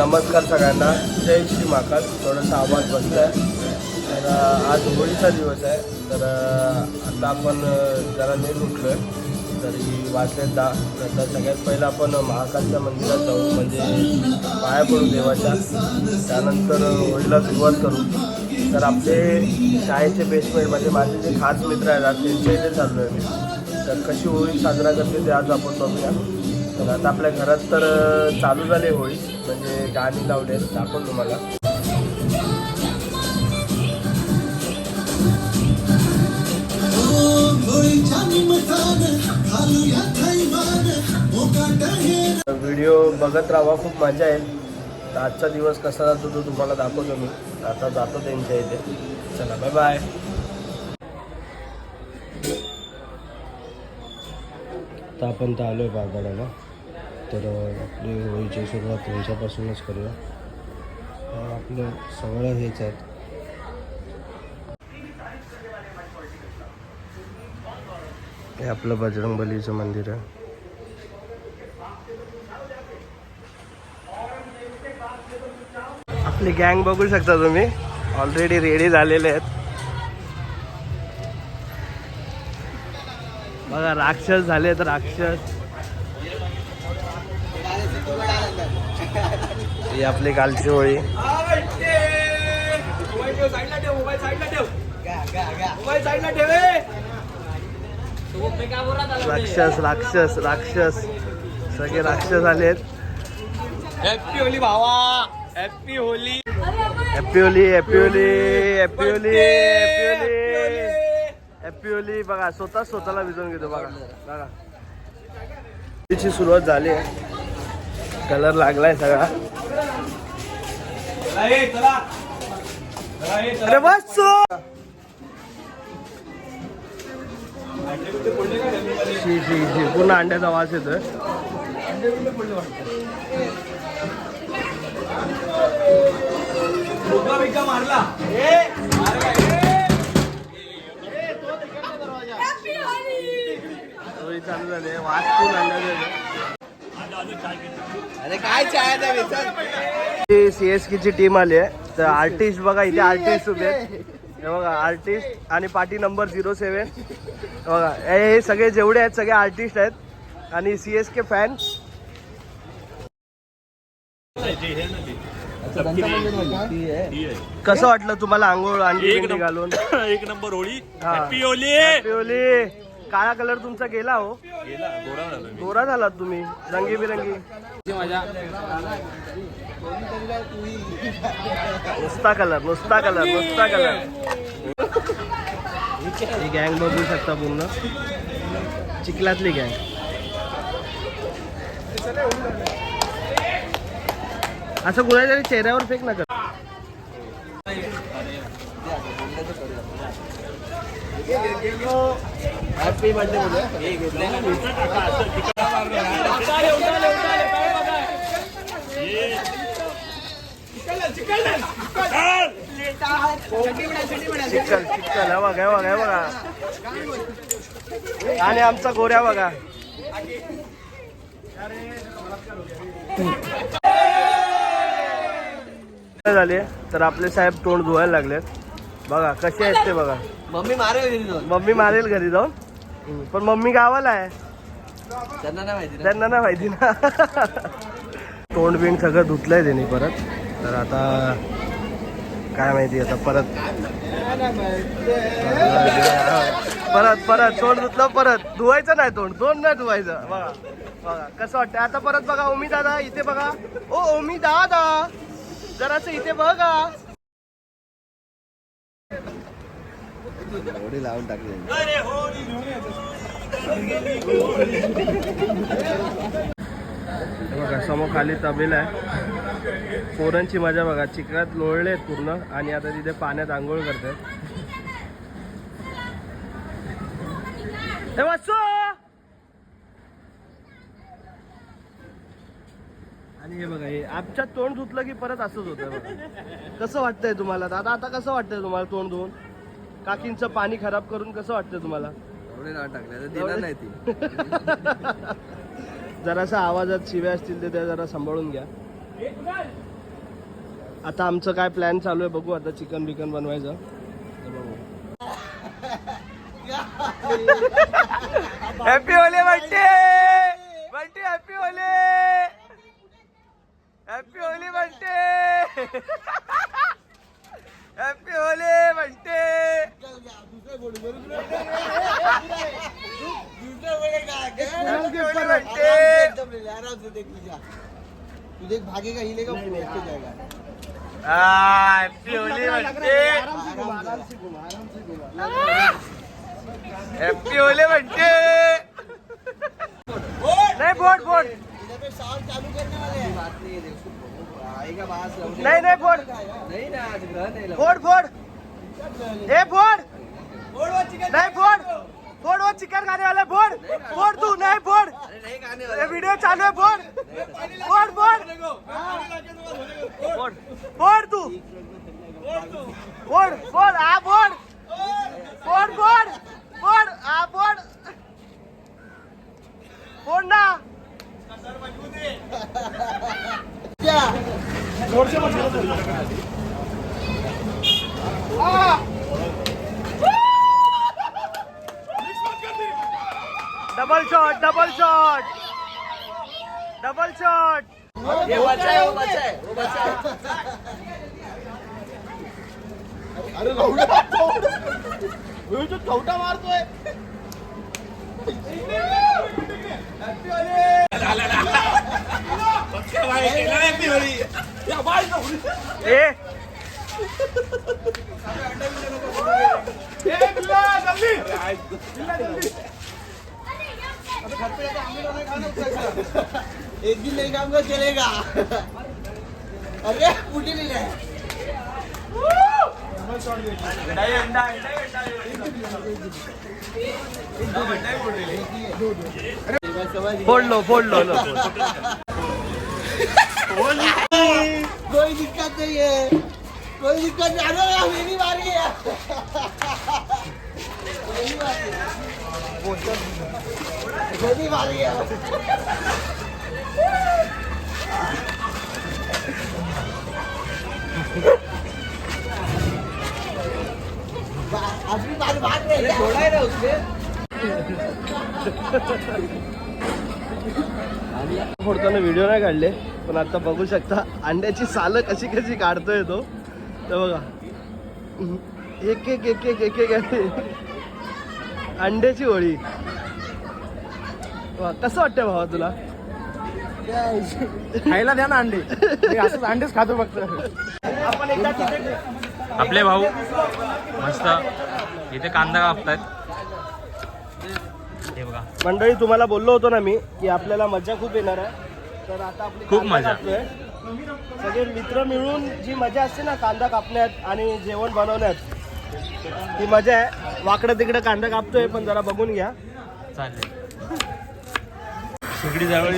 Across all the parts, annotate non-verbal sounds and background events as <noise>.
नमस्कार सगळ्यांना. जय श्री महाकाल. थोडासा आवाज बसला आहे. तर आज होळीचा दिवस आहे. तर आता आपण जरा लेट उठलो आहे तरी वाचले दा तर सगळ्यात पहिलं आपण महाकालच्या मंदिरात जाऊ. म्हणजे पाया पडू देवाच्या. त्यानंतर होळीला सुरुवात करू. तर आपले शाळेचे बेस्टमेंट म्हणजे माझे जे खास मित्र आहेत आज त्यांच्या इथे चाललो आहे मी. तर कशी होळी साजरा करते ते आज आपण बघूया. तर आता आपल्या घरात तर चालू झाले होळी म्हणजे गाणी लावले दाखवून तुम्हाला. व्हिडिओ बघत राहा खूप मजा येईल. आजचा दिवस कसा जातो तो तुम्हाला दाखवतो मी. आता जातो त्यांच्या इथे. चला बाय बाय तर आपण तर आलो आहे बागडाला. तर आपली होळीची सुरुवात ह्याच्यापासूनच करूया. आपलं सगळं हेच आहेत. हे आपलं बजरंगबलीचं मंदिर आहे. आपली गँग बघू शकता तुम्ही. ऑलरेडी रेडी झालेले आहेत. बघा राक्षस झाले तर राक्षस. ही आपली कालची होळी. राक्षस राक्षस राक्षस. सगळे राक्षस आले आहेत. हॅपी होली भावा. Happy Holi. Happy Holi happy Holi happy Holi happy Holi. Happy Holi. बघा स्वतः स्वतःला भिजवून घेतो बघा. बघा. होळीची सुरुवात झाली आहे. कलर लागलाय सगळा. अरे बस शी शी शी पूर्ण अंड्याचा वास येतोय. मारला चालू झाली आहे. वास पूर्ण अंड्याचा अरे काय चाय सी एस ची टीम आली आहे. तर आर्टिस्ट बघा इथे आर्टिस्ट उभे आहेत. हे बघा आर्टिस्ट आणि पार्टी नंबर झिरो सेवन बघा हे सगळे जेवढे आहेत सगळे आर्टिस्ट आहेत. आणि सी एस के? फॅन कसं वाटलं तुम्हाला आंघोळ बिंडी घालून एक नंबर होळी. हा. काळा कलर तुमचा गेला हो गेला गोरा झालात तुम्ही रंगीबिरंगी नुसता कलर नुसता कलर नुसता कलर ही गँग बघू शकता पूर्ण चिखलातली गँग असं कुणाच्या चेहऱ्यावर फेक नका हॅपी बर्थडे चिकल चिकल हे बघा बघा बघा. आणि आमचा गोऱ्या बघा. झाले? तर आपले साहेब तोंड धुवायला लागलेत. बघा कसे आहेत ते बघा. मम्मी मारे घरी जाऊन. मम्मी मारेल घरी जाऊन. पण मम्मी गावाला आहे. त्यांना नाही माहिती ना. त्यांना नाही माहिती ना. तोंड बिंड सगळं धुतलंय त्यांनी परत. तर आता काय माहिती आता परत. परत परत तोंड धुतलं परत. धुवायचं नाही तोंड. तोंड नाही धुवायचं. बघा बघा कसं वाटतं आता परत बघा ओमी दादा इथे बघा. ओ ओमी दादा. जरासं इथे बघा. एवढी लावून टाकली बघा समोर खाली तबेला आहे. पोरांची मजा बघा चिखलात लोळले आहेत पूर्ण आणि आता तिथे पाण्यात आंघोळ करते. हे आणि हे बघा हे आमच्या तोंड धुतलं की परत असंच होतं बघा. कसं वाटतंय तुम्हाला? दादा आता कसं वाटतंय तुम्हाला तोंड धुवून? काकींचं पाणी खराब करून कसं वाटतंय तुम्हाला? एवढे नाव टाकले आता देणार नाही ती. <laughs> जरासा आवाजात शिव्या असतील तर त्या जरा सांभाळून घ्या. आता आमचं काय प्लॅन चालू आहे बघू आता चिकन बिकन बनवायचं. तर बघू हॅपी होले बंटे बंटे हॅपी होले हॅपी होली बंटे हॅपी होले बंटे हॅपी होली बंटे तू देख भागेगा हिलेगा उसके जाएगा। हॅपी होली बंटे हॅपी होले बंटे। नाही बोट बोट। इधर पे साउंड चालू करने वाले हैं। बात नहीं है देखो आएगा बाहर से नाही नाही बोट। नहीं ना आज ग्रह नहीं लगा फोड फोड ए फोड नाही फोड फोड वो चिकन खाने वाला फोड! फोड तू नाही फोड! अरे नहीं खाने ये वीडियो चालू है फोड! फोड फोड! फोड। फोड तू! फोड फोड हा फोड! फोड फोड! फोड हा फोड! फोड ना! क्या? Double shot double shot double shot ये बच्चा है वो बच्चा है वो बच्चा है ए. एक दिन नहीं खाऊँगा चलेगा। अरे पुटी नहीं है। फोडलो फोडलो लो कोई दिक्कत नहीं है। कोई दिक्कत नहीं अरे मेरी बारी है। फोडताना व्हिडिओ नाही काढले पण आता बघू शकता अंड्याची सालं कशी कशी काढतोय तो. तर बघा. एक एक एक एक एक एक. अंड्याची होळी. वा, कसं वाटतंय भावा तुला? खायला द्या ना अंडे. मी असंच अंडेच खातो फक्त. आपण एकदा तिथे आपले भाऊ मस्त इथे कांदा कापतायत. हे बघा. मंडळी तुम्हाला बोललो होतो ना मी की आपल्याला मजा खूप येणार आहे. तर आता आपली खूप कांदा मजा. कापतोय. सगळे मित्र मिळून जी मजा असते ना कांदा कापण्यात आणि जेवण बनवण्यात ती मजा आहे. वाकडं तिकडं कांदा कापतोय पण जरा बघून घ्या. चालेल. शेगडी जवळ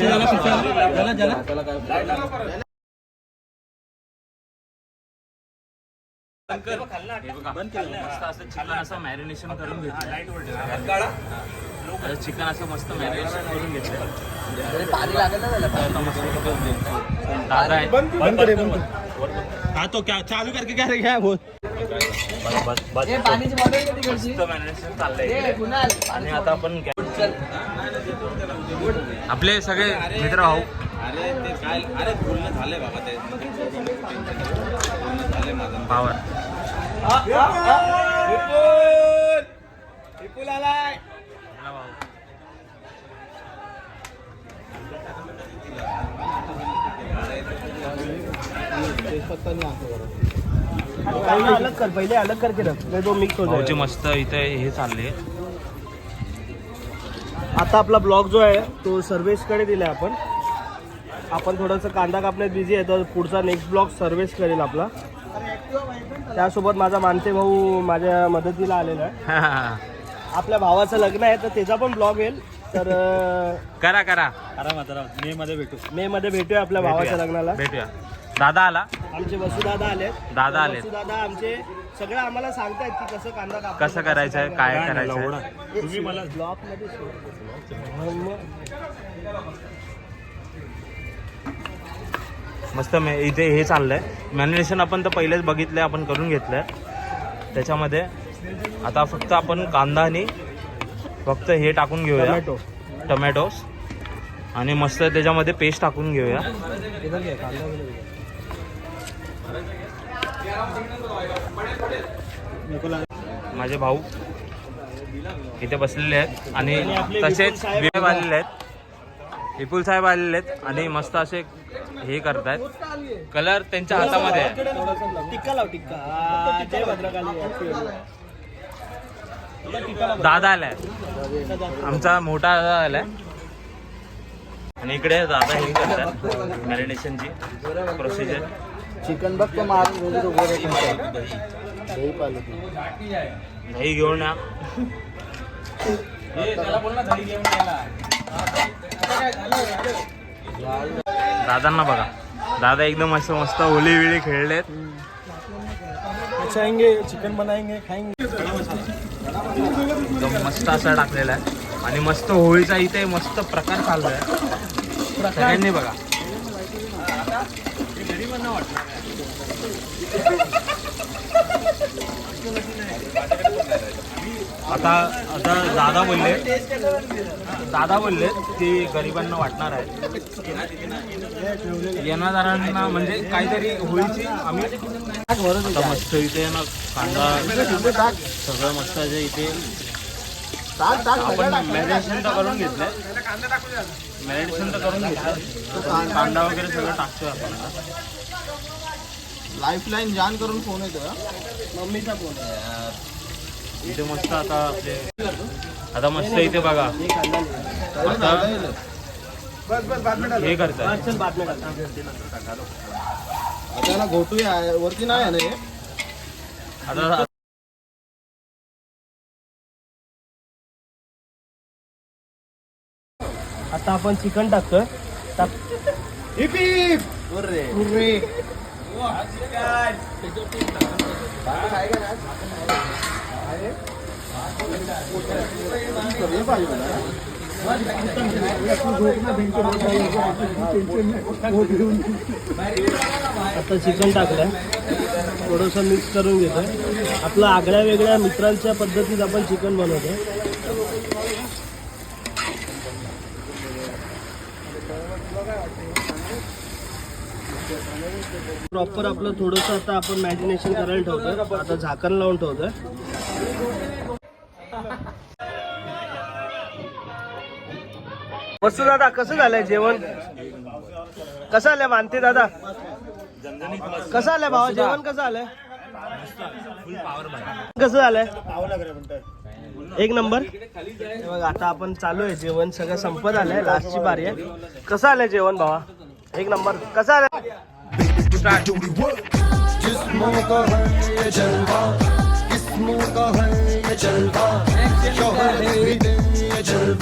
मस्त असं चिकन असं मॅरिनेशन करून घेतलं चिकन असं मस्त मॅरिनेशन करून घेतलं लागेल आता मस्त दादा आहे हा तो क्या चालू करके क्या रे क्या बोल? आणि आता आपण आपले सगळे मित्र भाऊ अरे ते काय अरे बोलणं झालंय बाबा ते. बोलणं झालंय माझं. पावर आपला भाऊ पहिले अलग कर पहिले अलग करके रख नाही तो मिक्स हो भाऊची जाएगा. मस्त इथे हे चालले. आता आपला ब्लॉग जो आहे तो सर्वेशकडे दिलाय आपण. आपण थोडंसं कांदा कापण्यात बिझी आहे तर पुढचा नेक्स्ट ब्लॉग सर्वेश करेल आपला. त्यासोबत माझा मानते भाऊ माझ्या मदतीला आलेला आहे. आपल्या भावाचं लग्न आहे तर त्याचा पण ब्लॉग येईल. तर करा करा. करा मात्र मे मध्ये भेटू. मे मध्ये भेटूया आपल्या भावाच्या लग्नाला. भेटूया. दादा आला? आमचे वसुदादा आले दादा आले वसुदादा आमचे सगळं आम्हाला सांगतायत की कसं कांदा कापायचं, कसं करायचं आहे काय करायचं लवडा. आहे. तुम्ही मला ब्लॉकमध्ये मस्त मे इथे हे चाललंय. मॅरिनेशन आपण तर पहिलेच बघितलं आपण करून घेतलंय. त्याच्यामध्ये आता फक्त आपण कांदा आणि फक्त हे टाकून घेऊया. टोमॅटो टमॅटोस आणि मस्त त्याच्यामध्ये पेस्ट टाकून घेऊया. माझे भाऊ इथे बसलेले आहेत आणि तसेच विवेक आलेले आहेत. विपुल साहेब आलेले आहेत आणि मस्त असे हे करतायत. कलर त्यांच्या हातामध्ये आहे. दादा आलाय. आमचा मोठा दादा आलाय. आणि इकडे दादा हे करतात. मॅरिनेशनची प्रोसिजर चिकन बघ तो मारून वगैरे उभं दही पाहिलं दही घेऊन या. दादांना बघा. दादा एकदम असं मस्त होली विळी खेळलेत खाएंगे चिकन बनाएंगे खाएंगे. एकदम मस्त असा टाकलेला आहे. आणि मस्त होळीचा इथे मस्त प्रकार चाललाय सगळ्यांनी बघा. आता आता दादा बोलले. दादा बोलले की गरिबांना वाटणार आहे. येणाऱ्यांना म्हणजे काहीतरी होईची आम्ही मस्त इथे ना कांदा सगळं मस्त असं इथे. आपण मॅरिनेशन तर करून घेतलंय. मॅरिनेशन तर करून घेतलं कांदा वगैरे सगळं टाकतोय आपण आता. लाईफ लाईन जान करून फोन येतो मम्मीचा फोन इथे मस्त आता आपले आता मस्त इथे बघा. आता हे करतात त्याला घोटूया वरती नाही आहे ना हे? आता आता आपण चिकन टाकतोय. टाक. उर्रे. आता चिकन टाकलंय. थोडंसं मिक्स करून घेतोय. आपलं आगळ्या वेगळ्या मित्रांच्या पद्धतीत आपण चिकन बनवतो प्रॉपर आपलं थोडंसं आता आपण मॅरिनेशन करायला ठेवतोय. आता झाकण लावून ठेवतोय. मस्त दादा कसं झालंय जेवण? कसं आलंय मानते दादा? कसं आलंय भावा? जेवण कसं आलंय? कसं झालंय? एक नंबर. हे बघ आता आपण चालू आहे जेवण. सगळं संपत आलंय. लास्टची बारी आहे. कसं आलंय जेवण भावा? एक नंबर. कसं आलंय? जिस्मों का है ये जलवा किस्मों का है ये जलवा शोहरत भी दे ये जलवा